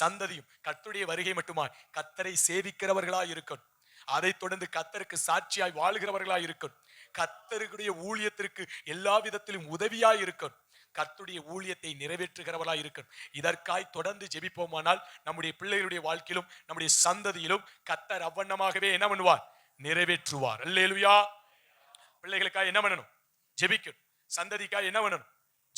சந்ததியும் கத்துடைய வருகை மட்டுமா கத்தரை சேவிக்கிறவர்களாய் இருக்கணும் அதைத் தொடர்ந்து கத்தருக்கு சாட்சியாய் வாழ்கிறவர்களாய் இருக்கணும் கத்தருடைய ஊழியத்திற்கு எல்லா விதத்திலும் உதவியாய் இருக்கணும் கர்த்தருடைய ஊழியத்தை நிறைவேற்றுகிறவர்களாய் இருக்கணும் இதற்காய் தொடர்ந்து ஜெபிப்போமானால் நம்முடைய பிள்ளைகளுடைய வாழ்க்கையிலும் நம்முடைய சந்ததியிலும் கத்தர் அவ்வண்ணமாகவே என்ன பண்ணுவார்? நிறைவேற்றுவார். அல்லேலுயா. பிள்ளைகளுக்காக என்ன பண்ணணும்? ஜெபிக்கணும். சந்ததிக்காக என்ன பண்ணணும்?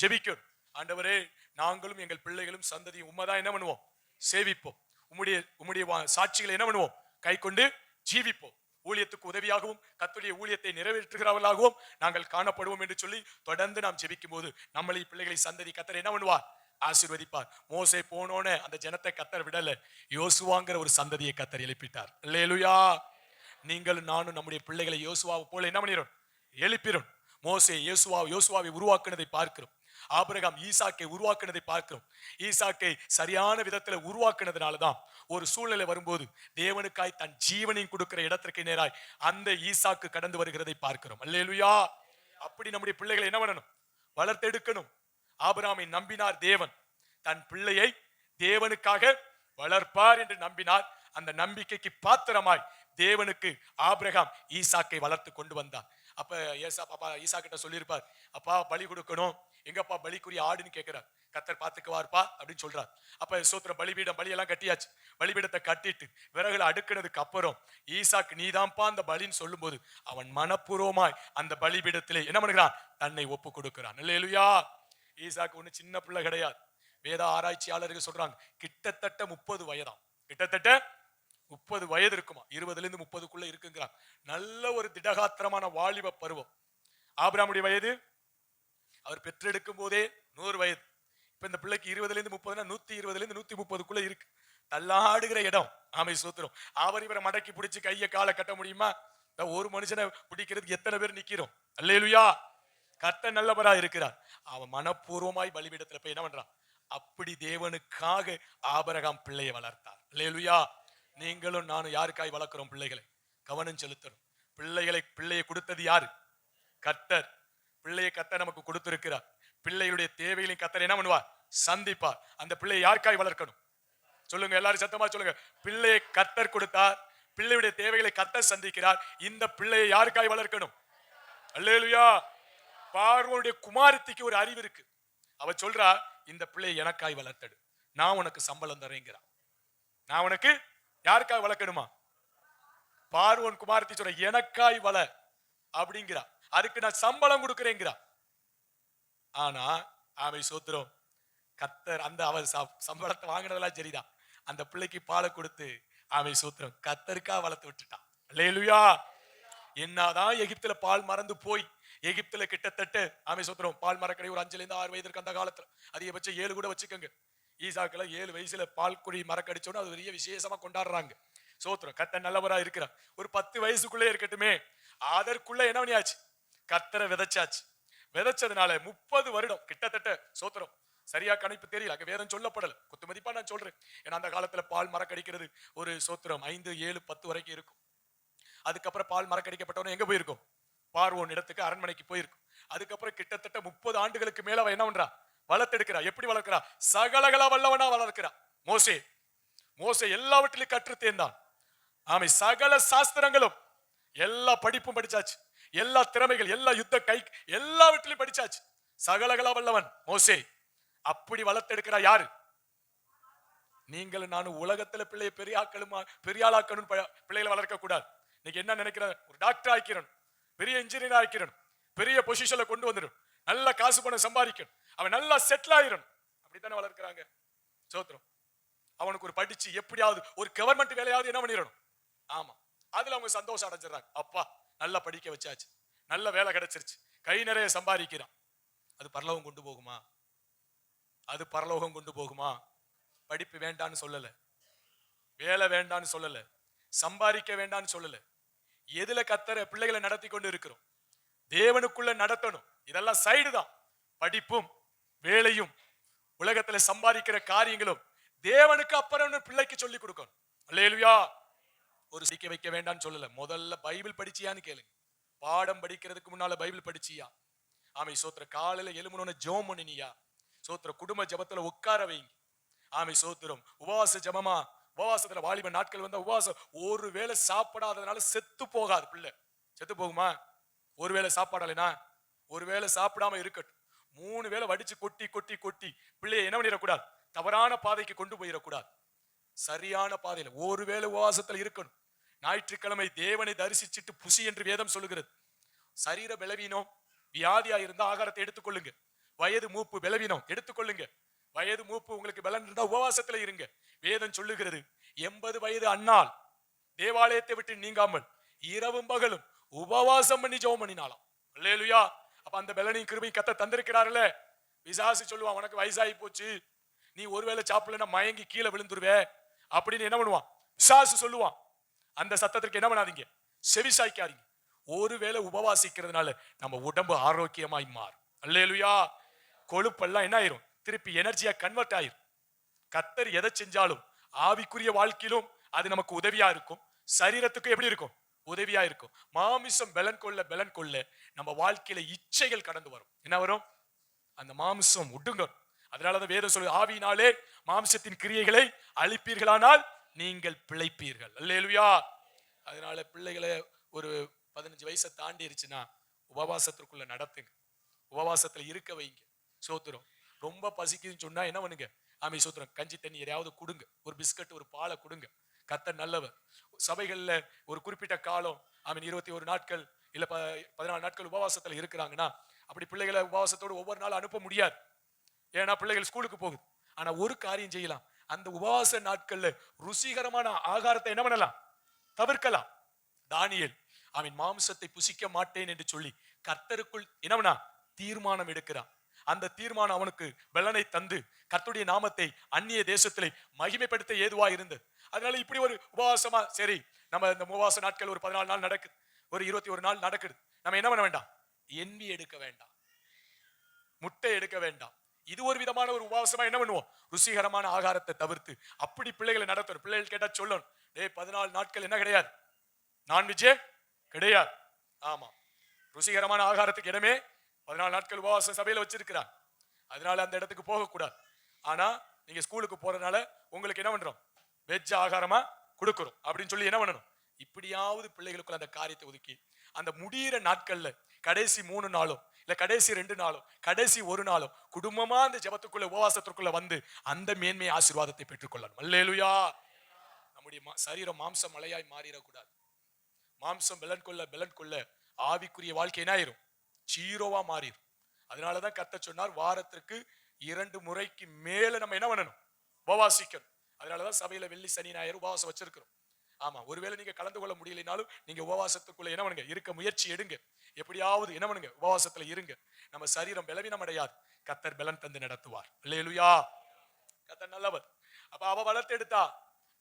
ஜெபிக்கணும். ஆண்டவரே நாங்களும் எங்கள் பிள்ளைகளும் சந்ததியும் உண்மைதான் என்ன பண்ணுவோம்? சேவிப்போம். உம்முடைய உம்முடைய வா- சாட்சிகளை என்ன பண்ணுவோம்? கை கொண்டு ஜீவிப்போம். ஊழியத்துக்கு உதவியாகவும் கத்துடைய ஊழியத்தை நிறைவேற்றுகிறவர்களாகவும் நாங்கள் காணப்படுவோம் என்று சொல்லி தொடர்ந்து நாம் ஜெபிக்கும் போது நம்மளை பிள்ளைகளை சந்ததி கத்தர் என்ன பண்ணுவார்? ஆசீர்வதிப்பார். மோசை போனோனே அந்த ஜனத்தை கத்தர் விடல. யோசுவாங்கிற ஒரு சந்ததியை கத்தர் எழுப்பிட்டார். அல்லேலுயா! நீங்களும் நானும் நம்முடைய பிள்ளைகளை யோசுவாவை போல என்ன பண்ணிடும் எழுப்பிடும் மோசை யோசுவா யோசுவாவை உருவாக்குனதை பார்க்கிறோம். ஆபிரகாம் ஈசாக்கை உருவாக்குனதை பார்க்கிறோம். ஈசாக்கை சரியான விதத்துல உருவாக்குனதுனால தான் ஒரு சூழ்நிலை வரும்போது தேவனுக்காய் தன் ஜீவனையும் கொடுக்கிற இடத்திற்கு நேராய் அந்த ஈசாக்கு கடந்து வருகிறதை பார்க்கிறோம். அல்லேலுயா! அப்படி நம்முடைய பிள்ளைகளை என்ன பண்ணணும்? வளர்த்தெடுக்கணும். ஆபிரகாமை நம்பினார் தேவன். தன் பிள்ளையை தேவனுக்காக வளர்ப்பார் என்று நம்பினார். அந்த நம்பிக்கைக்கு பாத்திரமாய் தேவனுக்கு ஆபிரகாம் ஈசாக்கை வளர்த்து கொண்டு வந்தார் அப்ப ஏசா பாப்பா ஈசா கிட்ட சொல்லியிருப்பார் அப்பா பலி கொடுக்கணும். எங்கப்பா பலிக்குரிய ஆடுன்னு கேட்கிறார் கத்தர் பார்த்துக்குவார்ப்பா அப்படின்னு சொல்றார். அப்ப சோத்திர பலிபீடம் பலியெல்லாம் கட்டியாச்சு. பலிபீடத்தை கட்டிட்டு விறகுல அடுக்கினதுக்கு அப்புறம் ஈசாக்கு நீதான்ப்பா அந்த பலின்னு சொல்லும்போது அவன் மனப்பூர்வமாய் அந்த பலிபீடத்திலே என்ன பண்ணுகிறான்? தன்னை ஒப்பு கொடுக்கிறான். இல்லையா ஈசாக்கு ஒண்ணு சின்ன பிள்ளை கிடையாது. வேத ஆராய்ச்சியாளர்கள் சொல்றாங்க கிட்டத்தட்ட முப்பது வயதாம். கிட்டத்தட்ட முப்பது வயது இருக்குமா? இருபதுல இருந்து முப்பதுக்குள்ள இருக்குங்கிறாங்க. நல்ல ஒரு திடகாத்திரமான வாலிப பருவம். ஆபிராமுடைய வயது? அவர் பெற்றெடுக்கும் போதே நூறு வயது. இப்ப இந்த பிள்ளைக்கு இருபதுல இருந்து முப்பதுனா நூத்தி இருபதுல இருந்து நூத்தி முப்பதுக்குள்ள இருக்கு. தள்ளாடுகிற இடம் ஆமை சூத்திரம். அவர் இவரை மடக்கி பிடிச்சி கையை காலை கட்ட முடியுமா? இந்த ஒரு மனுஷனை பிடிக்கிறதுக்கு எத்தனை பேர் நிக்கிறோம்? அல்லேலுயா! கர்த்தர் நல்லவரா இருக்கிறார். அவன் மனப்பூர்வமாய் பலிபீடத்துல போய் என்ன பண்றான்? அப்படி தேவனுக்காக ஆபரகாம் பிள்ளையை வளர்த்தார். அல்லேலுயா! நீங்களும் நானும் யாருக்காய் வளர்க்கிறோம் பிள்ளைகளை? கவனம் செலுத்தணும். பிள்ளைகளை பிள்ளையை கொடுத்தது யாரு? கர்த்தர். பிள்ளையை கத்த நமக்கு கொடுத்திருக்கிறார். பிள்ளையுடைய தேவைகளையும் கர்த்தர் என்ன பண்ணுவார்? சந்திப்பார். அந்த பிள்ளையை யாருக்காய் வளர்க்கணும்? சொல்லுங்க எல்லாரும் சத்தமா சொல்லுங்க. பிள்ளையை கத்தர் கொடுத்தார். பிள்ளையுடைய தேவைகளை கத்த சந்திக்கிறார். இந்த பிள்ளையை யாருக்காய் வளர்க்கணும்? அல்லேலுயா. பார்வனுடைய குமாரத்திக்கு ஒரு அறிவு இருக்கு. அவ சொல்றா இந்த பிள்ளையை எனக்காய் வளர்த்தடு. நான் உனக்கு சம்பளம் தரேங்கிறா நான் உனக்கு யாருக்காய் வளர்க்கணுமா? பார்வன் குமாரத்தி சொல்ற எனக்காய் வள அப்படிங்கிறா. அதுக்கு நான் சம்பளம் கொடுக்குறேங்கிறா ஆனா ஆமை சோத்திரம் கத்தர் அந்த அவர் சம்பளத்தை வாங்கினதெல்லாம் சரிதான். அந்த பிள்ளைக்கு பாலை கொடுத்து ஆமை சோத்திரம் கத்தருக்கா வளர்த்து விட்டுட்டான். அல்லேலுயா! என்னதான் எகிப்துல பால் மறந்து போய் எகிப்துல கிட்டத்தட்ட ஆமை சோத்திரம் பால் மரக்கடை ஒரு அஞ்சுல இருந்து ஆறு வயது இருக்கு அந்த காலத்துல. அதிகபட்சம் ஏழு கூட வச்சுக்கோங்க. ஈசாக்கில் ஏழு வயசுல பால் குடி மரக்கடிச்சோன்னு அது பெரிய விசேஷமா கொண்டாடுறாங்க. சோத்திரம் கத்த நல்லவரா இருக்கிறார். ஒரு பத்து வயசுக்குள்ளே இருக்கட்டுமே அதற்குள்ள என்ன பண்ணியாச்சு? கத்தரை விதைச்சாச்சு. விதைச்சதுனால முப்பது வருடம் கிட்டத்தட்ட சோத்திரம். சரியா கணிப்பு தெரியல அங்க வேதம் சொல்லப்படல. குத்து மதிப்பா நான் சொல்றேன். ஏன்னா அந்த காலத்துல பால் மரக்கடிக்கிறது ஒரு சோத்திரம் ஐந்து ஏழு பத்து வரைக்கும் இருக்கும். அதுக்கப்புறம் பால் மரக்கடிக்கப்பட்டவன எங்க போயிருக்கும்? பார்வோன் இடத்துக்கு அரண்மனைக்கு போயிருக்கும். அதுக்கப்புறம் கிட்டத்தட்ட முப்பது ஆண்டுகளுக்கு மேல அவன் என்ன பண்றா? வளர்த்தெடுக்கிறா எப்படி வளர்க்கிறா? சகலகலா வல்லவனா வளர்க்கிறா மோசே. மோசே எல்லாவற்றிலும் கற்று தேர்ந்தான். ஆமை சகல சாஸ்திரங்களும் எல்லா படிப்பும் படிச்சாச்சு. எல்லா திறமைகள் எல்லா யுத்த கை எல்லாவற்றிலும் படிச்சாச்சு. சகலகலா வல்லவன் மோசே. அப்படி வளர்த்தெடுக்கிறா யாரு? நீங்களும் நானும் உலகத்துல பிள்ளைய பெரிய ஆக்களுமா பெரிய ஆளாக்கணும் பிள்ளைகளை வளர்க்க கூடாது. இன்னைக்கு என்ன நினைக்கிற ஒரு டாக்டர் ஆக்கிறணும் பெரிய இன்ஜினியர் ஆக்கிறணும் பெரிய பொசிஷன்ல கொண்டு வந்துடும் நல்ல காசு பணம் சம்பாதிக்கணும். அவன் நல்லா செட்டில் ஆயிரணும் அப்படித்தானே வளர்க்குறாங்க? சோத்திரம். அவனுக்கு ஒரு படிச்சு எப்படியாவது ஒரு கவர்மெண்ட் வேலையாவது என்ன பண்ணிடணும்? ஆமா. அதுல அவங்க சந்தோஷம் அடைஞ்சிடறாங்க. அப்பா நல்லா படிக்க வச்சாச்சு. நல்ல வேலை கிடைச்சிருச்சு. கை நிறைய சம்பாதிக்கிறான். அது பரலோகம் கொண்டு போகுமா? அது பரலோகம் கொண்டு போகுமா? படிப்பு வேண்டான்னு சொல்லலை. வேலை வேண்டான்னு சொல்லலை. சம்பாதிக்க வேண்டான்னு சொல்லல. எதுல கத்தர பிள்ளைகளை நடத்தி கொண்டு இருக்கிறோம்? தேவனுக்குள்ள நடத்தணும். இதெல்லாம் சைடு தான். படிப்பும் வேலையும் உலகத்துல சம்பாதிக்கிற காரியங்களும் தேவனுக்கு அப்புறம் பிள்ளைக்கு சொல்லி கொடுக்கணும். அல்லேலுயா. ஒரு சிக்க வைக்க வேண்டாம்னு சொல்லல. முதல்ல பைபிள் படிச்சியான்னு கேளுங்க. பாடம் படிக்கிறதுக்கு முன்னால பைபிள் படிச்சியா? ஆமை சோத்திர காலையில எலும்புனோன்னு ஜோம் பண்ணினியா? சோத்திர குடும்ப ஜபத்துல உட்கார வைங்க. ஆமை சோத்திரம் உபவாச ஜபமா? உபவாசத்துல வாலிப நாட்கள் வந்த உபவாசம். ஒரு வேளை சாப்பிடாததுனால செத்து போகாது பிள்ளை. செத்து போகுமா? ஒரு வேளை சாப்பாடலைனா ஒரு வேளை சாப்பிடாம இருக்கட்டும். மூணு வேளை வடிச்சு கொட்டி கொட்டி கொட்டி பிள்ளையை என்ன பண்ணிடக்கூடாது? தவறான பாதைக்கு கொண்டு போயிடக்கூடாது. சரியான பாதையில. ஒரு வேளை உபவாசத்துல இருக்கணும். ஞாயிற்றுக்கிழமை தேவனை தரிசிச்சிட்டு புசி என்று வேதம் சொல்லுகிறது. சரீர பலவீனம் வியாதியா இருந்தா ஆகாரத்தை எடுத்துக்கொள்ளுங்க. வயது மூப்பு பலவீனம் எடுத்துக்கொள்ளுங்க. வயது மூப்பு உங்களுக்கு பலன் இருந்தா உபவாசத்துல இருங்க. வேதம் சொல்லுகிறது எண்பது வயது அண்ணால் தேவாலயத்தை விட்டு நீங்காமல் இரவும் பகலும் உபவாசம் பண்ணி ஜெபம் பண்ணினாலாம் இல்லையா அப்ப அந்த பலனையும் கிருபையும் கத்த தந்திருக்கிறாருல்ல. விசாசி சொல்லுவான் உனக்கு வயசாகி போச்சு. நீ ஒருவேளை சாப்பிடலன்னா மயங்கி கீழே விழுந்துருவே. அப்படின்னு என்ன பண்ணுவான்? விசாசு சொல்லுவான் அந்த சத்தத்திற்கு என்ன பண்ணாதீங்க? செவிசாய்க்காதீங்க. ஒருவேளை உபவாசிக்கிறதுனால நம்ம உடம்பு ஆரோக்கியமாய் மாறும். அல்லேலுயா. கொழுப்பெல்லாம் என்ன ஆயிரும்? திருப்பி எனர்ஜியா கன்வெர்ட் ஆயிரும். கத்தர் எதை செஞ்சாலும் ஆவிக்குரிய வாழ்க்கையிலும் அது நமக்கு உதவியா இருக்கும். சரீரத்துக்கும் எப்படி இருக்கும்? உதவியா இருக்கும். மாமிசம் பலன் கொள்ள பலன் கொள்ள நம்ம வாழ்க்கையில இச்சைகள் கடந்து வரும். என்ன வரும்? அந்த மாமிசம் உடுங்கும் அதனாலதான் வேதம் சொல்லு ஆவியினாலே மாம்சத்தின் கிரியைகளை அழிப்பீர்களானால் நீங்கள் பிழைப்பீர்கள். அல்லேலுயா. அதனால பிள்ளைகளை ஒரு பதினஞ்சு வயசை தாண்டிருச்சுன்னா உபவாசத்திற்குள்ள நடத்துங்க. உபவாசத்துல இருக்க வைங்க. சோத்துரும். ரொம்ப பசிக்குதுன்னு சொன்னா என்ன பண்ணுங்க? ஆமை சோத்திரம் கஞ்சி தண்ணி எதையாவது கொடுங்க. ஒரு பிஸ்கட் ஒரு பாலை கொடுங்க. கத்த நல்லவர். சபைகள்ல ஒரு குறிப்பிட்ட காலம் ஆமீன் இருபத்தி ஒரு நாட்கள் இல்ல ப பதினாலு நாட்கள் உபவாசத்துல இருக்கிறாங்கன்னா அப்படி பிள்ளைகளை உபவாசத்தோடு ஒவ்வொரு நாளும் அனுப்ப முடியாது. ஏன்னா பிள்ளைகள் ஸ்கூலுக்கு போகுது. ஆனா ஒரு காரியம் செய்யலாம். அந்த உபவாச நாட்கள்ல ருசிகரமான ஆகாரத்தை என்ன பண்ணலாம்? தவிர்க்கலாம். தானியல் அவன் மாம்சத்தை புசிக்க மாட்டேன் என்று சொல்லி கர்த்தருக்குள் என்னவனா தீர்மானம் எடுக்கிறான். அந்த தீர்மானம் அவனுக்கு பலனை தந்து கர்த்துடைய நாமத்தை அந்நிய தேசத்திலே மகிமைப்படுத்த ஏதுவா இருந்தது. அதனால இப்படி ஒரு உபவாசமா சரி நம்ம இந்த உபவாச நாட்கள் ஒரு பதினாலு நாள் நடக்குது. ஒரு இருபத்தி ஒரு நாள் நடக்குது. நம்ம என்ன பண்ண வேண்டாம்? என்வி எடுக்க வேண்டாம். முட்டை எடுக்க வேண்டாம். இது ஒரு விதமான ஒரு உபவாசமா என்ன பண்ணுவோம்? ருசிகரமான ஆகாரத்தை தவிர்த்து அப்படி பிள்ளைகளை நடத்தணும். பிள்ளைகள் கேட்டா சொல்லணும். டே பதினாலு நாட்கள் என்ன கிடையாது? நான்வெஜ்ஜே கிடையாது. ஆமா. ருசிகரமான ஆகாரத்துக்கு இடமே பதினாலு நாட்கள் உபவாசம் சபையில வச்சிருக்கிறான் அதனால அந்த இடத்துக்கு போகக்கூடாது. ஆனா நீங்க ஸ்கூலுக்கு போறதுனால உங்களுக்கு என்ன பண்றோம்? வெஜ் ஆகாரமா கொடுக்குறோம். அப்படின்னு சொல்லி என்ன பண்ணணும்? இப்படியாவது பிள்ளைகளுக்குள்ள அந்த காரியத்தை ஒதுக்கி அந்த முடியிற நாட்கள்ல கடைசி மூணு நாளும் இந்த கடைசி ரெண்டு நாளும் கடைசி ஒரு நாளும் குடும்பமா அந்த ஜெபத்துக்குள்ள உபவாசத்திற்குள்ள வந்து அந்த மேன்மை ஆசீர்வாதத்தை பெற்றுக்கொள்ளணும் அல்லேலுயா. நம்முடைய சரீரம் மாம்சம் மலையாய் மாறிடக்கூடாது. மாம்சம் பெலன் கொள்ள பெலன் கொள்ள ஆவிக்குரிய வாழ்க்கை என்ன ஆயிரும்? ஜீரோவா மாறிடும் அதனாலதான் கத்த சொன்னார் வாரத்திற்கு இரண்டு முறைக்கு மேல நம்ம என்ன பண்ணணும்? உபவாசிக்கணும். அதனாலதான் சபையில வெள்ளி சனி ஞாயிறு உபவாசம் வச்சிருக்கிறோம். ஆமா ஒருவேளை நீங்க கலந்து கொள்ள முடியலைனாலும் நீங்க உபவாசத்துக்குள்ள என்ன பண்ணுங்க? இருக்க முயற்சி எடுங்க. எப்படியாவது என்ன பண்ணுங்க? உபவாசத்துல இருங்க. நம்ம சரீரம் பலவீனம் அடையாது. கத்தர் பலன் தந்து நடத்துவார். அல்லேலுயா. கத்தர் நல்லவர். அப்ப அவ வளர்த்தெடுத்தா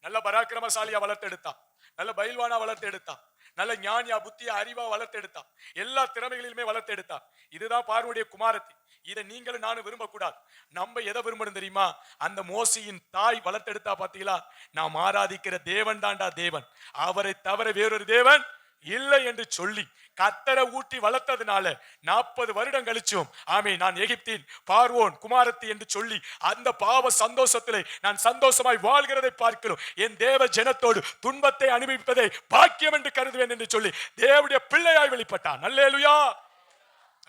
நல்ல பராக்கிரமசாலியா வளர்த்தெடுத்தா நல்ல பயில்வானா வளர்த்தெடுத்தா நல்ல ஞானியா புத்தியா அறிவா வளர்த்தெடுத்தா எல்லா திறமைகளிலுமே வளர்த்தெடுத்தா இதுதான் பார்வனுடைய குமாரத்தி. இதை நீங்களும் நானும் விரும்பக்கூடாது. நம்ம எதை விரும்பணும் தெரியுமா? அந்த மோசியின் தாய் வளர்த்தெடுத்தா பாத்தீங்களா நாம் ஆராதிக்கிற தேவன் தாண்டா தேவன். அவரை தவிர வேறொரு தேவன் இல்லை என்று சொல்லி கத்தரை ஊட்டி வளர்த்ததுனால நாற்பது வருடம் கழிச்சும் ஆமே நான் எகிப்தின் பார்வோன் குமாரத்தி என்று சொல்லி அந்த பாவ சந்தோஷத்திலே நான் சந்தோஷமாய் வாழ்கிறதை பார்க்கிறோம். என் தேவ ஜனத்தோடு துன்பத்தை அனுபவிப்பதை பாக்கியம் என்று கருதுவேன் என்று சொல்லி தேவடைய பிள்ளையாய் வெளிப்பட்டான். நல்லேலுயா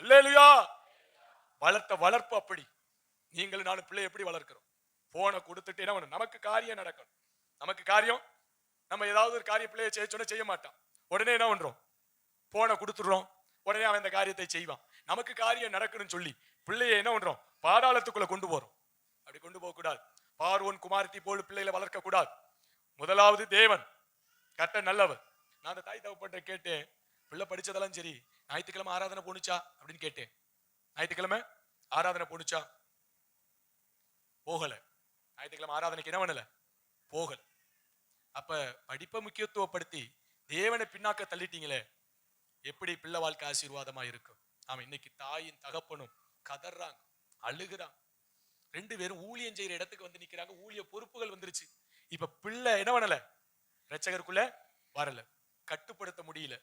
நல்லேலுயா வளர்த்த வளர்ப்பு அப்படி. நீங்களும் நானும் பிள்ளை எப்படி வளர்க்கிறோம்? போனை கொடுத்துட்டு என்ன நமக்கு காரியம் நடக்கணும். நமக்கு காரியம் நம்ம ஏதாவது ஒரு காரிய பிள்ளையை செய்ய சொன்னா செய்ய மாட்டான். உடனே என்ன பண்றோம்? போனை கொடுத்துடுறோம். உடனே அவன் இந்த காரியத்தை செய்வான். நமக்கு காரியம் நடக்கணும்னு சொல்லி பிள்ளையை என்ன பண்றோம்? பாதாளத்துக்குள்ள கொண்டு போறோம். அப்படி கொண்டு போக கூடாது பார்வன் குமாரத்தி போல் பிள்ளைகளை வளர்க்க கூடாது முதலாவது தேவன் கட்ட நல்லவர். நான் அந்த தாய் தகப்பட்ட கேட்டேன் பிள்ளை படிச்சதெல்லாம் சரி. ஞாயிற்றுக்கிழமை ஆராதனை போணுச்சா? அப்படின்னு கேட்டேன். ஞாயிற்றுக்கிழமை ஆராதனை போணுச்சா போகல. ஞாயிற்றுக்கிழமை ஆராதனைக்கு என்ன பண்ணல போகல். அப்ப படிப்பை முக்கியத்துவப்படுத்தி தேவனை பின்னாக்க தள்ளிட்டீங்களே எப்படி பிள்ளை வாழ்க்கை ஆசீர்வாதமா இருக்கும்? ஆமா இன்னைக்கு தாயின் தகப்பனும் கதறாங்க அழுகுறாங்க. ரெண்டு பேரும் ஊழியம் செய்யற இடத்துக்கு வந்து நிக்கிறாங்க ஊழிய பொறுப்புகள் வந்துருச்சு. இப்ப பிள்ளை என்ன பண்ணல ரட்சகருக்குள்ள வரல. கட்டுப்படுத்த முடியல.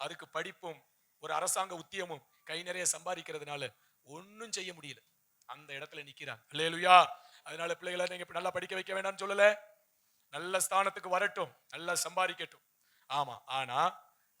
அதுக்கு படிப்பும் ஒரு அரசாங்க உத்தியமும் கை நிறைய சம்பாதிக்கிறதுனால ஒன்றும் செய்ய முடியல. அந்த இடத்துல நிக்கிறாங்க அல்லேலுயா! அதனால பிள்ளைகளை நீங்க இப்ப நல்லா படிக்க வைக்க வேண்டாம்னு சொல்லல? நல்ல ஸ்தானத்துக்கு வரட்டும். நல்லா சம்பாதிக்கட்டும். ஆமா. ஆனா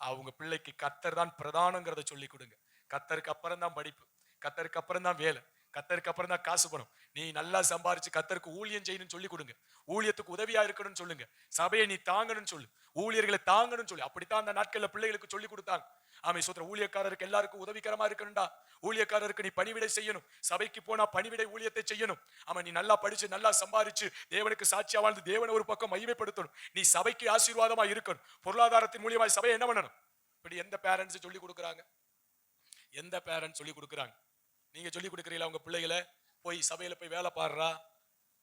அவங்க பிள்ளைக்கு கத்தர் தான் பிரதானங்கிறத சொல்லி கொடுங்க. கத்தருக்கு அப்புறம் தான் படிப்பு. கத்தருக்கு அப்புறம் தான் வேலை. கத்தருக்கு அப்புறம் தான் காசு பணம். நீ நல்லா சம்பாரிச்சு கத்தருக்கு ஊழியம் செய்யணும்னு சொல்லி கொடுங்க. ஊழியத்துக்கு உதவியா இருக்கணும்னு சொல்லுங்க. சபையை நீ தாங்கணும்னு சொல்லு. ஊழியர்களை தாங்கணும்னு சொல்லு. அப்படித்தான் அந்த நாட்கள்ல பிள்ளைகளுக்கு சொல்லி கொடுத்தாங்க. ஆமை சோத்திர ஊழியக்காரருக்கு எல்லாருக்கும் உதவிகரமா இருக்கணும்டா. ஊழியக்காரருக்கு நீ பணிவிடை செய்யணும். சபைக்கு போனா பணிவிடை ஊழியத்தை செய்யணும். ஆமா நீ நல்லா படிச்சு நல்லா சம்பாரிச்சு தேவனுக்கு சாட்சியா வாழ்ந்து தேவனை ஒரு பக்கம் மகிமைப்படுத்தணும். நீ சபைக்கு ஆசீர்வாதமா இருக்கணும். பொருளாதாரத்தின் மூலியமா சபை என்ன பண்ணணும்? இப்படி எந்த பேரண்ட்ஸ் சொல்லி கொடுக்குறாங்க? எந்த பேரண்ட்ஸ் சொல்லி கொடுக்குறாங்க? நீங்க சொல்லி கொடுக்குறீங்களா? உங்க பிள்ளைகளை போய் சபையில போய் வேலை பாடுறா?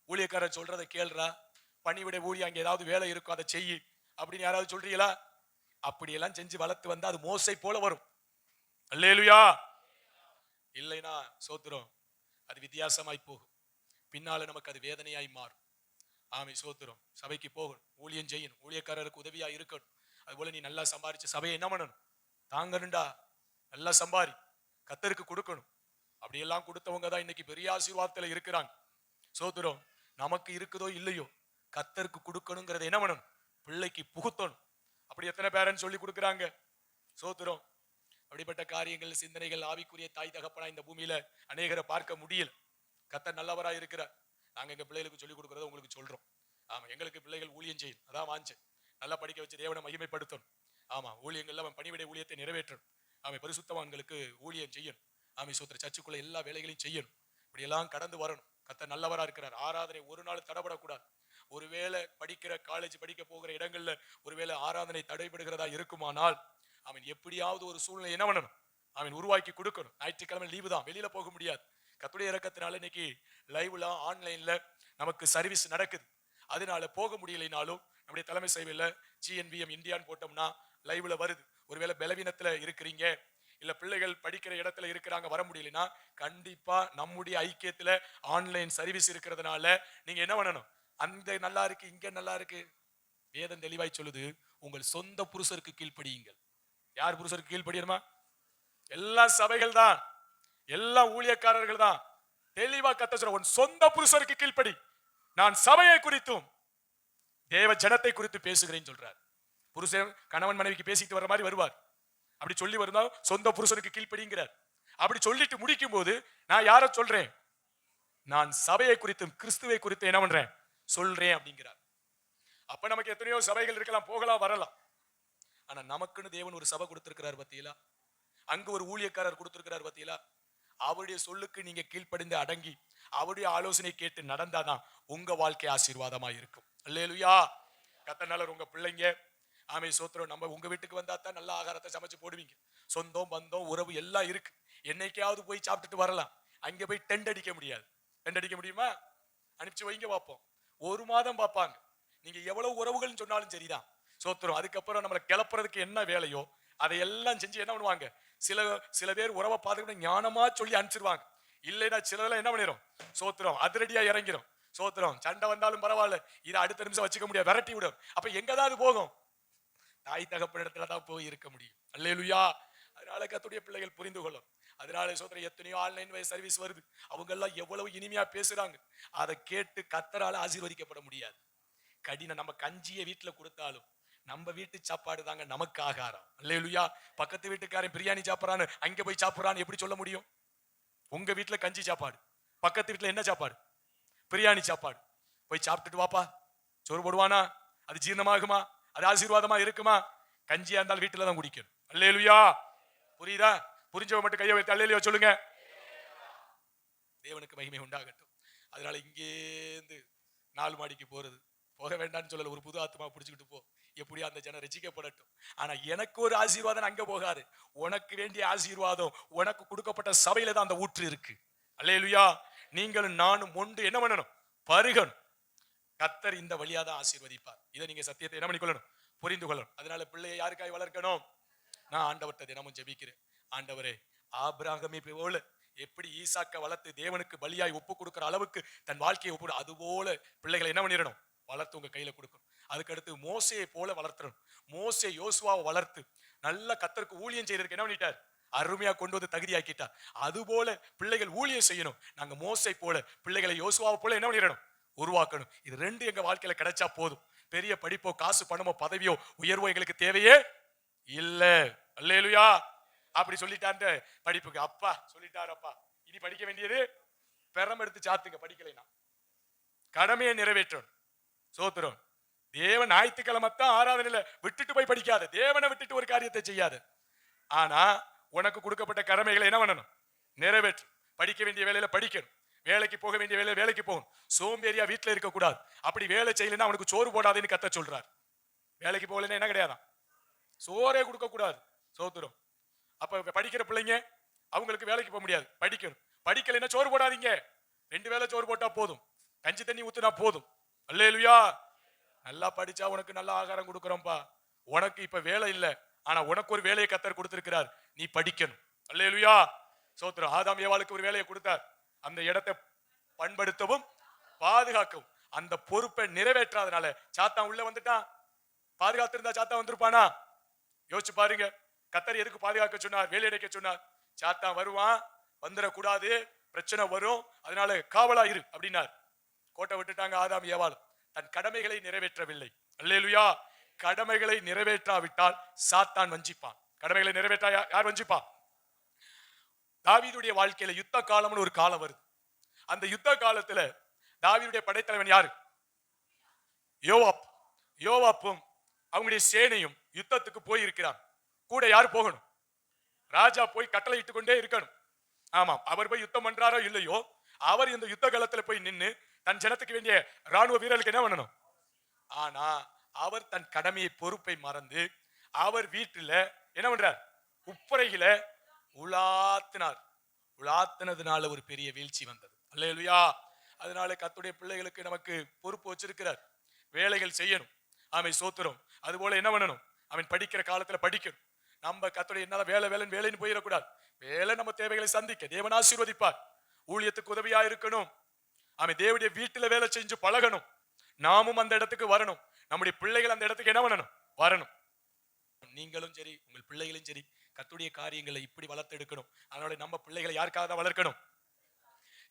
ஊழியக்காரர் சொல்றதை கேள்றா? பணிவிட ஊழி அங்க ஏதாவது வேலை இருக்கும் அதை செய் அப்படின்னு யாராவது சொல்றீங்களா? அப்படியெல்லாம் செஞ்சு வளர்த்து வந்தா அது மோசை போல வரும். அல்லேலுயா! இல்லைனா சோத்துரும் அது வித்தியாசமாய் போகும். பின்னால நமக்கு அது வேதனையாய் மாறும். ஆமை சோத்துரும். சபைக்கு போகணும். ஊழியம் செய்யணும். ஊழியக்காரருக்கு உதவியா இருக்கணும். அதுபோல நீ நல்லா சம்பாரிச்சு சபையை என்ன பண்ணணும்? தாங்கணும்டா. நல்லா சம்பாரி. கத்தருக்கு கொடுக்கணும். அப்படியெல்லாம் கொடுத்தவங்க தான் இன்னைக்கு பெரிய ஆசீர்வாதத்தில் இருக்கிறாங்க. சோதரம் நமக்கு இருக்குதோ இல்லையோ கத்தருக்கு கொடுக்கணுங்கிறத என்ன பண்ணணும்? பிள்ளைக்கு புகுத்தணும். அப்படி எத்தனை பேரன் சொல்லி கொடுக்குறாங்க? சோத்திரம் அப்படிப்பட்ட காரியங்கள் சிந்தனைகள் ஆவிக்குரிய தாய் தகப்பனா இந்த பூமியில அநேகரை பார்க்க முடியல. கத்தர் நல்லவரா இருக்கிறார். நாங்க எங்க பிள்ளைகளுக்கு சொல்லி கொடுக்குறத உங்களுக்கு சொல்றோம். ஆமா எங்களுக்கு பிள்ளைகள் ஊழியம் செய்யும். அதான் வாஞ்சேன் நல்லா படிக்க வச்சு தேவனை மகிமைப்படுத்தணும். ஆமா ஊழியங்கள்ல அவன் பணிவிடை ஊழியத்தை நிறைவேற்றணும். அவன் பரிசுத்தவான்களுக்கு ஊழியம் செய்யணும். ஆமை சோத்திர சர்ச்சுக்குள்ள எல்லா வேலைகளையும் செய்யணும். இப்படி எல்லாம் கடந்து வரணும். கத்த நல்லவரா இருக்கிறார். ஆராதனை ஒரு நாள் தடபடக்கூடாது. ஒருவேளை படிக்கிற காலேஜ் படிக்க போகிற இடங்கள்ல ஒருவேளை ஆராதனை தடைபடுகிறதா இருக்குமானால் அவன் எப்படியாவது ஒரு சூழ்நிலை என்ன பண்ணணும்? அவன் உருவாக்கி கொடுக்கணும். ஞாயிற்றுக்கிழமை லீவு தான். வெளியில போக முடியாது. கத்துடைய இறக்கத்தினால இன்னைக்கு லைவ்ல ஆன்லைன்ல நமக்கு சர்வீஸ் நடக்குது. அதனால போக முடியலைனாலும் நம்முடைய தலைமை சேவையில் ஜிஎன்பிஎம் இந்தியான்னு போட்டோம்னா லைவ்ல வருது. ஒருவேளை பலவீனத்துல இருக்கிறீங்க இல்லை பிள்ளைகள் படிக்கிற இடத்துல இருக்கிறாங்க வர முடியலனா கண்டிப்பாக நம்முடைய ஐக்கியத்தில் ஆன்லைன் சர்வீஸ் இருக்கிறதுனால நீங்கள் என்ன பண்ணணும்? அந்த நல்லா இருக்கு இங்கே நல்லா இருக்கு. வேதம் தெளிவாய் சொல்லுது உங்கள் சொந்த புருஷருக்கு கீழ்ப்படியுங்கள். யார் புருஷருக்கு கீழ்ப்படியணுமா எல்லா சபைகள் தான். எல்லா ஊழியக்காரர்கள் தான். தெளிவா கத்த சொல்ற உன் சொந்த புருஷருக்கு கீழ்ப்படி. நான் சபையை குறித்தும் தேவ ஜனத்தை குறித்து பேசுகிறேன்னு சொல்றார். புருஷன் கணவன் மனைவிக்கு பேசிட்டு வர மாதிரி வருவார். அப்படி சொல்லி வருந்தா சொந்த புருஷனுக்கு கீழ்ப்படிங்கிறார். அப்படி சொல்லிட்டு முடிக்கும் போது நான் யார சொல்றேன்? நான் சபையை குறித்தும் கிறிஸ்துவை குறித்து என்ன பண்றேன்? சொல்றேன் அப்படிங்கிறார். அப்ப நமக்கு எத்தனையோ சபைகள் இருக்கலாம் போகலாம் வரலாம். ஆனா நமக்குன்னு தேவன் ஒரு சபை கொடுத்திருக்கிறார் பத்தியலா? அங்கு ஒரு ஊழியக்காரர் கொடுத்திருக்கிறார் பத்தியலா? அவருடைய சொல்லுக்கு நீங்க கீழ்ப்படிந்து அடங்கி அவருடைய ஆலோசனை கேட்டு நடந்தாதான் உங்க வாழ்க்கை ஆசீர்வாதமா இருக்கும் அல்லேலுயா கத்தனாலர் உங்க பிள்ளைங்க. ஆமை சோத்திரம் நம்ம உங்க வீட்டுக்கு வந்தா தான் நல்ல ஆகாரத்தை சமைச்சு போடுவீங்க. சொந்தம் பந்தம் உறவு எல்லாம் இருக்கு. என்னைக்காவது போய் சாப்பிட்டுட்டு வரலாம். அங்க போய் டெண்ட் அடிக்க முடியாது. டெண்ட் அடிக்க முடியுமா? அனுப்பிச்சு வைங்க பார்ப்போம். ஒரு மாதம் பார்ப்பாங்க. நீங்க எவ்வளவு உறவுகள்னு சொன்னாலும் சரிதான். சோத்திரம் அதுக்கப்புறம் நம்மளை கிளப்புறதுக்கு என்ன வேலையோ அதையெல்லாம் செஞ்சு என்ன பண்ணுவாங்க? சில சில பேர் உறவை பார்த்துக்கிட்டு ஞானமா சொல்லி அனுப்பிச்சிருவாங்க. இல்லைன்னா சிலதெல்லாம் என்ன பண்ணிடும் சோத்திரம் அதிரடியா இறங்கிடும் சோத்திரம் சண்டை வந்தாலும் பரவாயில்ல. இதை அடுத்த நிமிஷம் வச்சுக்க முடியாது. விரட்டி விடும். அப்ப எங்கதான் அது போகும்? தாய் தகப்பனிடத்துல தான் போய் இருக்க முடியும். அல்லேலுயா. அதனால கத்துடைய பிள்ளைகள் புரிந்து கொள்ளும். அதனால சோதர எத்தனையோ ஆன்லைன் சர்வீஸ் வருது. அவங்க எல்லாம் எவ்வளவு இனிமையா பேசுறாங்க. அதை கேட்டு கத்தரால ஆசீர்வதிக்கப்பட முடியாது. கடின நம்ம கஞ்சியை வீட்டுல கொடுத்தாலும் நம்ம வீட்டு சாப்பாடு தாங்க நமக்கு ஆகாரம். அல்லேலுயா. பக்கத்து வீட்டுக்காரன் பிரியாணி சாப்பிட்றான்னு அங்க போய் சாப்பிட்றான்னு எப்படி சொல்ல முடியும்? உங்க வீட்டுல கஞ்சி சாப்பாடு. பக்கத்து வீட்டுல என்ன சாப்பாடு? பிரியாணி சாப்பாடு. போய் சாப்பிட்டுட்டு வாப்பா. சோறு போடுவானா? அது ஜீரணமாகுமா? அது ஆசீர்வாதமா இருக்குமா? கஞ்சியா இருந்தால் வீட்டுல தான் குடிக்கணும். அல்லேலுயா! புரியுதா? புரிஞ்சவ மட்டும் கையை வைத்து அல்லேலுயா சொல்லுங்க. தேவனுக்கு மகிமை உண்டாகட்டும். அதனால இங்கேருந்து நாலு மாடிக்கு போறது. போக வேண்டாம்னு சொல்லல ஒரு புது ஆத்மா பிடிச்சிக்கிட்டு போ. எப்படியா அந்த ஜனம் ரசிக்கப்படட்டும். ஆனா எனக்கு ஒரு ஆசீர்வாதம் அங்க போகாது. உனக்கு வேண்டிய ஆசீர்வாதம் உனக்கு கொடுக்கப்பட்ட சபையில தான் அந்த ஊற்று இருக்கு. அல்லேலுயா! நீங்களும் நானும் ஒன்று என்ன பண்ணணும்? பருகணும். கத்தர் இந்த வழியாக தான் ஆசீர்வதிப்பார். இதை நீங்க சத்தியத்தை என்ன பண்ணிக்கொள்ளணும்? புரிந்து கொள்ளணும். அதனால பிள்ளையை யாருக்காய் வளர்க்கணும்? நான் ஆண்டவர்கிட்ட தினமும் ஜெபிக்கிறேன். ஆண்டவரே ஆபிராகமே போல எப்படி ஈசாக்க வளர்த்து தேவனுக்கு பலியாய் ஒப்பு கொடுக்குற அளவுக்கு தன் வாழ்க்கையை ஒப்பு அது போல பிள்ளைகளை என்ன பண்ணிடணும்? வளர்த்து உங்க கையில கொடுக்கணும். அதுக்கடுத்து மோசையை போல வளர்த்துடணும். மோசே யோசுவாவை வளர்த்து நல்ல கத்தருக்கு ஊழியம் செய்யறதுக்கு என்ன பண்ணிட்டார்? அருமையா கொண்டு வந்து தகுதியாக்கிட்டார். அதுபோல பிள்ளைகள் ஊழியம் செய்யணும். நாங்க மோசை போல பிள்ளைகளை யோசுவாவை போல என்ன பண்ணிடணும்? உருவாக்கணும். இது ரெண்டு எங்க வாழ்க்கையில கிடைச்சா போதும். பெரிய படிப்போ காசு பணமோ பதவியோ உயர்வோ எங்களுக்கு தேவையே இல்ல. அல்லேலுயா. அப்படி சொல்லிட்டான்ற படிப்புக்கு. அப்பா சொல்லிட்டாரப்பா. இனி படிக்க வேண்டியது பெரம் எடுத்து சாத்துங்க படிக்கலைனா கடமையை நிறைவேற்றணும். சோத்துறோம் தேவன் ஞாயிற்றுக்கிழமை தான் ஆராதனையில விட்டுட்டு போய் படிக்காத. தேவனை விட்டுட்டு ஒரு காரியத்தை செய்யாத. ஆனா உனக்கு கொடுக்கப்பட்ட கடமைகளை என்ன பண்ணணும்? நிறைவேற்றும் படிக்க வேண்டிய வேலையில படிக்கணும். வேலைக்கு போக வேண்டிய வேலை வேலைக்கு போகும் சோம்பேறியா வீட்டில் இருக்கக்கூடாது. அப்படி வேலை செய்யலைன்னா அவனுக்கு சோறு போடாதுன்னு கத்த சொல்றார். வேலைக்கு போகலன்னா என்ன கிடையாதான்? சோறே கொடுக்கக்கூடாது சோத்துரும். அப்போ படிக்கிற பிள்ளைங்க அவங்களுக்கு வேலைக்கு போக முடியாது படிக்கணும். படிக்கலைன்னா சோறு போடாதீங்க. ரெண்டு வேளை சோறு போட்டா போதும். கஞ்சி தண்ணி ஊத்துனா போதும். அல்லையிலுயா நல்லா படிச்சா உனக்கு நல்ல ஆகாரம் கொடுக்குறோம்ப்பா உனக்கு இப்ப வேலை இல்லை. ஆனா உனக்கு ஒரு வேலையை கத்தர் கொடுத்திருக்கிறார். நீ படிக்கணும். அல்லேலுயா. சோத்திரம். ஆதாம் ஏவாளுக்கு ஒரு வேலையை கொடுத்தார். அந்த இடத்தை பண்படுத்தவும் பாதுகாக்கவும். அந்த பொறுப்பை நிறைவேற்றாதனால சாத்தான் உள்ள வந்துட்டான். பாதுகாத்திருந்தா சாத்தான் வந்திருப்பானா? யோசிச்சு பாருங்க. கத்தர் எதுக்கு பாதுகாக்க சொன்னார்? வேலையடைக்க சொன்னார். சாத்தான் வருவான் வந்துடக்கூடாது பிரச்சனை வரும். அதனால காவலா இரு அப்படின்னார். கோட்டை விட்டுட்டாங்க ஆதாம் ஏவாள். தன் கடமைகளை நிறைவேற்றவில்லை. அல்லேலுயா! கடமைகளை நிறைவேற்றாவிட்டால் சாத்தான் வஞ்சிப்பான். கடமைகளை நிறைவேற்றா யார் வஞ்சிப்பா தாவீதுடைய வாழ்க்கையில யுத்த காலம்னு ஒரு காலம் வருது. அந்த யுத்த காலத்துல தாவீதுடைய படைத்தலைவன் யாரு? யோவாப். யோவாப்பும் அவங்களுடைய சேனையும் யுத்தத்துக்கு போயிருக்கிறான் கூட யார் போகணும்? ராஜா போய் கட்டளை இட்டு கொண்டே இருக்கணும். ஆமாம் அவர் போய் யுத்தம் பண்றாரோ இல்லையோ அவர் இந்த யுத்த காலத்துல போய் நின்னு தன் ஜனத்துக்கு வேண்டிய ராணுவ வீரர்களுக்கு என்ன பண்ணணும்? ஆனா அவர் தன் கடமையை பொறுப்பை மறந்து அவர் வீட்டுல என்ன பண்றார்? உப்பரையில உலாத்தினார். உலாத்தினதுனால ஒரு பெரிய வீழ்ச்சி வந்தது. அல்லேலுயா. அதனால கத்துடைய பிள்ளைகளுக்கு நமக்கு பொறுப்பு வச்சிருக்கிறார். வேலைகள் செய்யணும். அவன் சோத்துறோம். அதுபோல என்ன பண்ணணும்? அவன் படிக்கிற காலத்துல படிக்கணும். நம்ம கத்துடைய என்னால வேலை வேலைன்னு வேலைன்னு போயிடக்கூடாது. வேலை நம்ம தேவைகளை சந்திக்க. தேவன் ஆசீர்வதிப்பார். ஊழியத்துக்கு உதவியா இருக்கணும். அவன் தேவடைய வீட்டுல வேலை செஞ்சு பழகணும். நாமும் அந்த இடத்துக்கு வரணும். நம்முடைய பிள்ளைகள் அந்த இடத்துக்கு என்ன பண்ணணும்? வரணும். நீங்களும் சரி உங்கள் பிள்ளைகளும் சரி கத்துடைய காரியங்களை இப்படி வளர்த்தெடுக்கணும். அதனால நம்ம பிள்ளைகளை யாருக்காக தான் வளர்க்கணும்?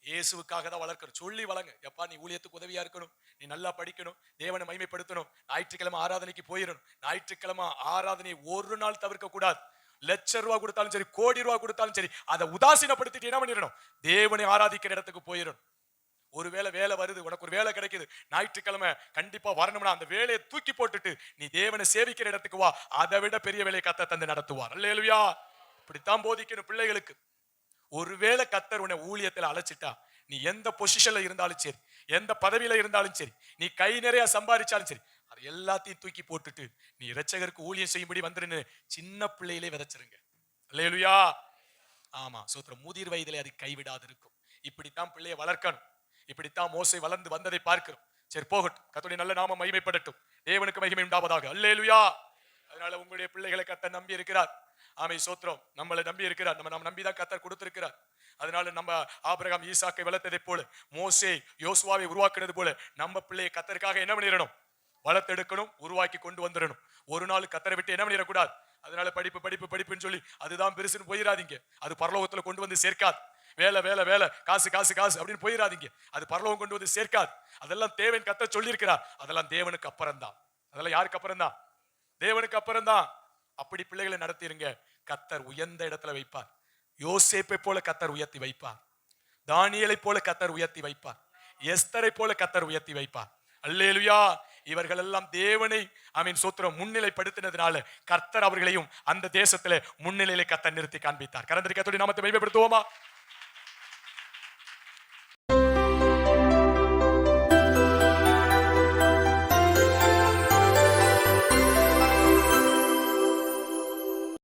இயேசுவுக்காக தான் வளர்க்கணும். சொல்லி வளங்க எப்பா நீ ஊழியத்துக்கு உதவியா இருக்கணும். நீ நல்லா படிக்கணும். தேவனை மகிமைப்படுத்தணும். ஞாயிற்றுக்கிழமை ஆராதனைக்கு போயிடணும் ஞாயிற்றுக்கிழமை ஆராதனை ஒரு நாள் தவிர்க்க கூடாது. லட்ச ரூபா கொடுத்தாலும் சரி கோடி ரூபா கொடுத்தாலும் சரி அதை உதாசீனப்படுத்திட்டு என்ன பண்ணிடணும்? தேவனை ஆராதிக்கிற இடத்துக்கு போயிடணும் ஒருவேளை வேலை வருது உனக்கு ஒரு வேலை கிடைக்குது ஞாயிற்றுக்கிழமை கண்டிப்பா வரணும்னா அந்த வேலையை தூக்கி போட்டுட்டு நீ தேவனை சேவிக்கிற இடத்துக்கு வா. அதை விட பெரிய வேலையை கத்த தந்து நடத்துவார். அல்லேலுயா. இப்படித்தான் போதிக்கணும் பிள்ளைகளுக்கு. ஒருவேளை கத்தர் உன்னை ஊழியத்தில் அழைச்சிட்டா நீ எந்த பொசிஷன்ல இருந்தாலும் சரி எந்த பதவியில இருந்தாலும் சரி நீ கை நிறைய சம்பாதிச்சாலும் சரி அது எல்லாத்தையும் தூக்கி போட்டுட்டு நீ இரட்சகருக்கு ஊழியம் செய்யும்படி வந்துருன்னு சின்ன பிள்ளையிலே விதைச்சிருங்க. அல்லேலுயா. ஆமா சூத்திரம் முதிர் வயதிலே அது கைவிடாது இருக்கும் இப்படித்தான் பிள்ளைய வளர்க்கணும். இப்படித்தான் மோசை வளர்ந்து வந்ததை பார்க்கிறோம். சரி போகட்டும். கத்துடைய நல்ல நாம மகிமைப்படட்டும். தேவனுக்கு மகிமை உண்டாவதாக. அல்லேலுயா! அதனால உங்களுடைய பிள்ளைகளை கத்த நம்பி இருக்கிறார். ஆமை சோத்திரம். நம்மளை நம்பி இருக்கிறார். நம்ம நம்ம நம்பி தான் கத்தர் கொடுத்திருக்கிறார். அதனால நம்ம ஆபிரகாம் ஈசாக்கை வளர்த்ததை போல மோசே யோசுவாவை உருவாக்குனது போல நம்ம பிள்ளையை கத்தருக்காக என்ன பண்ணிடணும்? வளர்த்தெடுக்கணும் உருவாக்கி கொண்டு வந்துடணும். ஒரு நாள் கத்தரை விட்டு என்ன பண்ணிடக்கூடாது? அதனால படிப்பு படிப்பு படிப்புன்னு சொல்லி அதுதான் பெருசுன்னு போயிடாதீங்க அது பரலோகத்துல கொண்டு வந்து சேர்க்காது. வேலை வேலை வேலை. காசு காசு காசு அப்படின்னு போயிடாதீங்க அது பரலவம் கொண்டு வந்து சேர்க்காது. அதெல்லாம் தேவன் கத்த சொல்லியிருக்கிறார். அதெல்லாம் தேவனுக்கு அப்புறம் தான் அதெல்லாம் யாருக்கு அப்புறம் தான் தேவனுக்கு அப்புறம் தான் அப்படி பிள்ளைகளை நடத்திருங்க. கத்தர் உயர்ந்த இடத்துல வைப்பார். யோசேப்பை போல கத்தர் உயர்த்தி வைப்பார். தானியலை போல கத்தர் உயர்த்தி வைப்பார். எஸ்தரை போல கத்தர் உயர்த்தி வைப்பார். அல்லேலுயா! இவர்கள் எல்லாம் தேவனை அமீன் சூத்திரம் முன்னிலைப்படுத்தினதுனால கர்த்தர் அவர்களையும் அந்த தேசத்துல முன்னிலையில கத்தர் நிறுத்தி காண்பித்தார். கரந்திரி கத்தோடைய நாமத்தை மைமைப்படுத்துவோமா